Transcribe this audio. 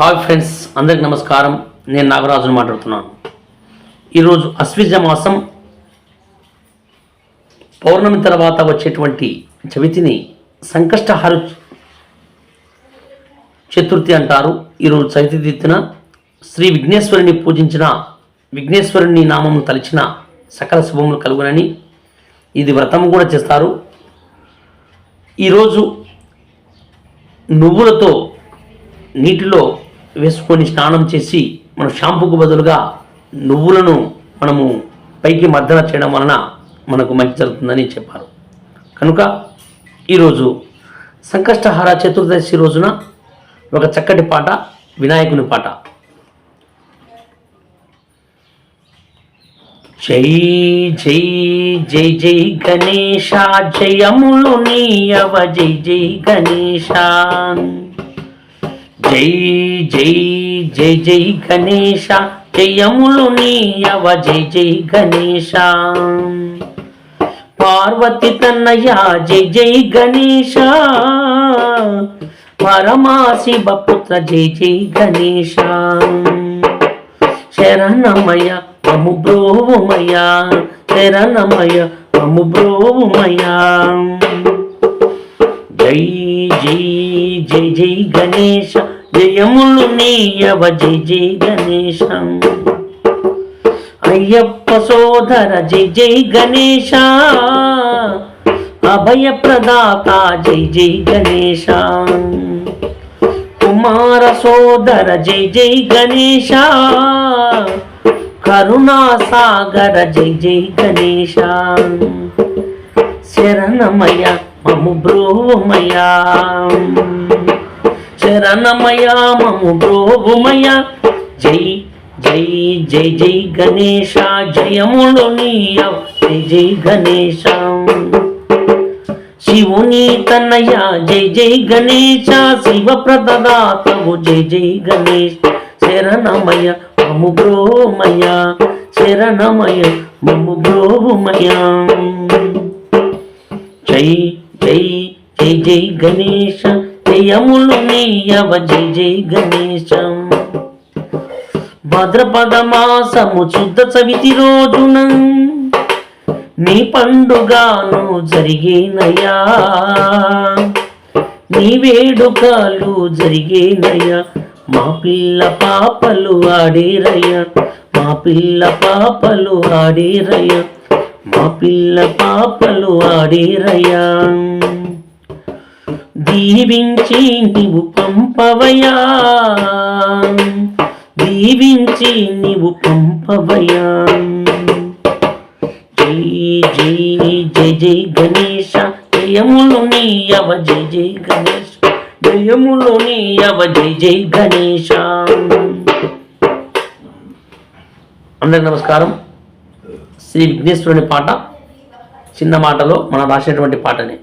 Hi friends అందరికి నమస్కారం. నేను నాగరాజును మాట్లాడుతున్నాను. ఈరోజు అశ్విజ మాసం. పౌర్ణమి తర్వాత వచ్చేటువంటి చవితిని సంకష్టహార చతుర్థి అంటారు. ఈరోజు చవితి దిత్తున శ్రీ విఘ్నేశ్వరుని పూజించిన విఘ్నేశ్వరుని నామం తలిచిన సకల శుభములు కలుగునని ఇది వ్రతం కూడా చేస్తారు. ఈరోజు నువ్వులతో నీటిలో వేసుకొని స్నానం చేసి మనం షాంపూకు బదులుగా నువ్వులను మనము పైకి మర్దన చేయడం వలన మనకు మంచి జరుగుతుందని చెప్పారు. కనుక ఈరోజు సంకష్టహార చతుర్దశి రోజున ఒక చక్కటి పాట వినాయకుని పాట. జై జై జై జై గణేశ జయములు నీయవ జై జై గణేశ. జై జై జై జై గణేశ జయములు నీయవ జై జై గణేశ. పార్వతి తన్నయ జై జై గణేశ. పరమాశివ పుత్ర జై జై గణేశ. శరణమయ మము బ్రోమయ శరణమయ మము బ్రోమయ జై జై జై జై గణేశ. జయములు నీయవ జై జై గణేశం. అయ్యప్ప సోదర జై జై గణేశ. అభయ ప్రదాత జై జై గణేశ. కుమార సోదర జై జై గణేశ. కరుణా సాగర జై జై గణేశ. శరణమయ మము బ్రోమయా. శరణమయ మము బ్రోమయ జై జై జై జై గణేశ జయములు నీయ జై జై గణేశ. శివుని తన్నయ జై జై గణేశ. శివ ప్రదాతవు జై జై గణేశ. శరణమయ మము బ్రోమయ శరణమయ మము బ్రోమయ జై జై జై జై గణేశ. జయములు నీయవ జై జై గణేశం. భద్రపద మాసము శుద్ధ చవితి రోజున నీ పండుగాను జరిగేనయ్యా. నీ వేడుకలు జరిగేనయ్యా. మా పిల్ల పాపలు ఆడేరయ్యా. మా పిల్ల పాపలు ఆడేరయ్యా. మా పిల్ల పాపలు ఆడేరయ్యా. దీవించి నీవు పంపవయా దీవించి నీవు పంపవయా జై జై జై జై గణేశ. జయములు నీయవ జై జై గణేశ. జయములు నీయవ జై జై గణేశ. అందరికి నమస్కారం. శ్రీ విఘ్నేశ్వరుని పాట చిన్న మాటలో మనం రాసేటువంటి పాటనే.